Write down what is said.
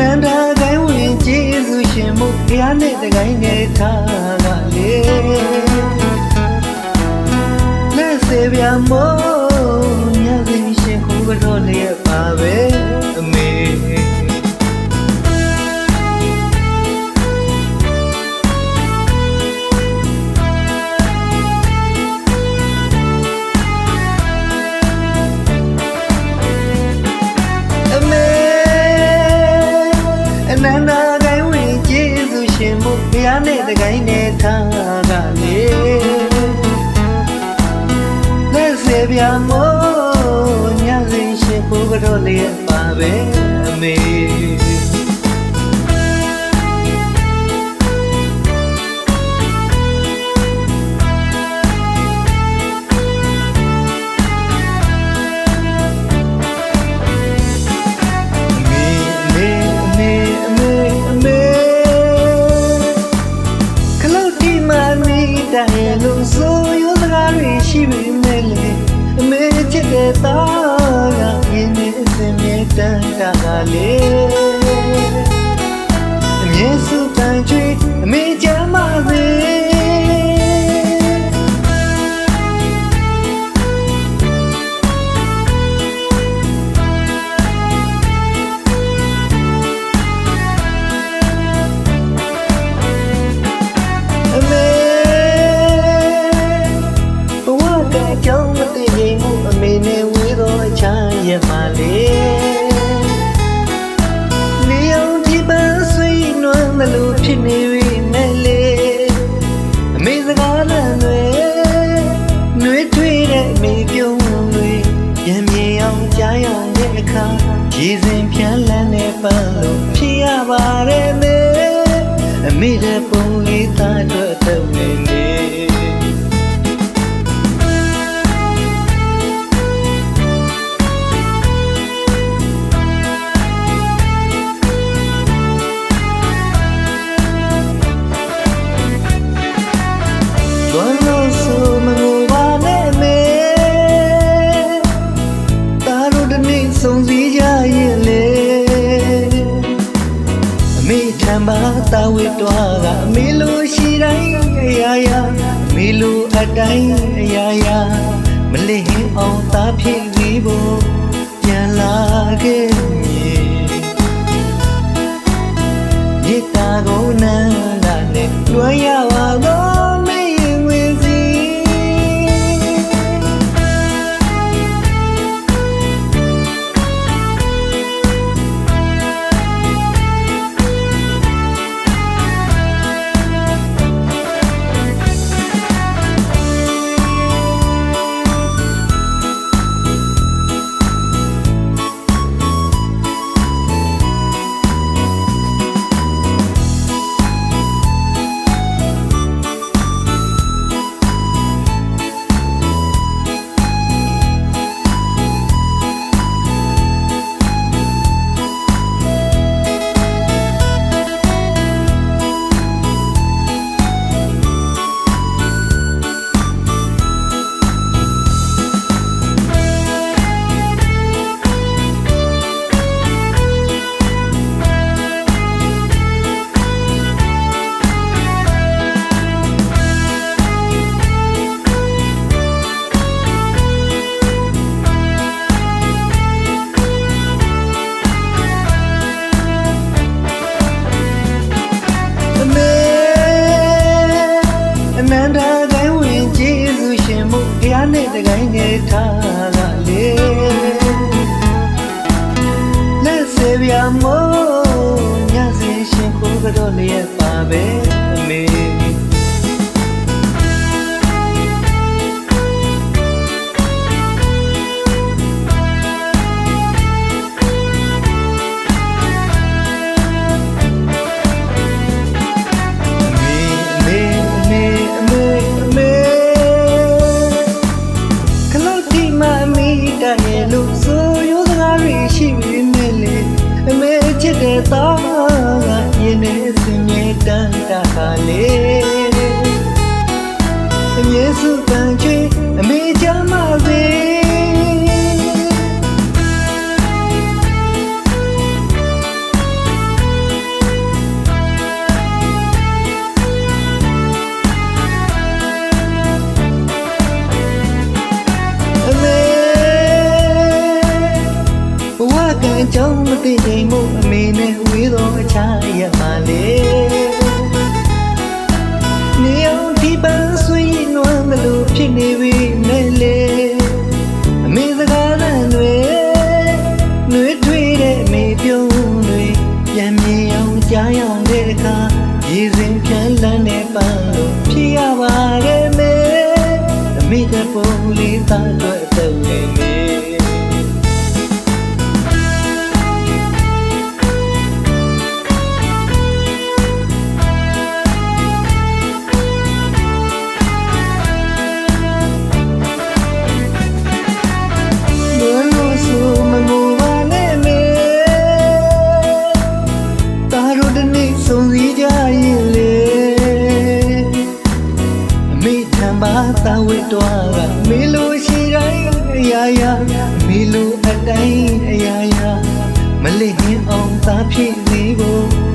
နန္ဒာကိုင်းဝင်ကျေးဇူးရှင်မှုတရားနဲ့တကိုင်းနဲ့ထားကလေလက်စေပြမို့ ရှင်ဘုရားလေးပါပဲအမေအမေအမေအမေအမေအမေခလုတ်ဒီမမီတိုင်လို့ဆိုရိုးစကားတွေရှိပေမဲ့လေအမေချစ်တဲ့သားကရင်းနေအစ င်မြဲတမ်းတာကလေအမြဲစုတန်ချွေအမေချမ်းပါစေအမေဘဝကအကြောင်း ဖြစ်နေပြီမဲ့လေအမေစကားလမ်းတွေနှွေးထွေးတဲ့အမေပြုံးတွေရံမြေအောင်ကြားရတဲ့အခါရည်စဉ်ပြန်လန်းနေပန်းလို့ဖြစ်ရပါတယ်မေအမေတဲ့ တာဝေတွားကအမေလိုရှိတိုင်းအရာရာအမေလိုအတိုင်းအရာရာမလစ်ဟင်းအောင်သားဖြစ်ပြီးဖို့ပြန်လာခဲ့မည်မြေတာကိုနန်းလာနဲ့လွှမ်းရပါတော့ ထားကလေလက်စေပြမို့ညစီရှင်ခုကတော့လျက်ပါပဲ အကြောင်းမသိနိုင်မို့အမေနဲ့ဝေးသောအခြားရမှလေနေအောင်ဒီပန်းဆွေးနွမ်းမလို့ဖြစ်နေပြီနဲ့လေအမေစကားနဲ့တွေနှွေးထွေးတဲ့အမေပြုံးတွေပြန်မြင်အောင်ကြားရတဲ့အခါရေစဉ်ပြန်လန်းတဲ့ပန်းလို့ဖြစ်ရပါတယ်မေအမေတပုံလေးသားအတွက် သာဖြစ်နေကို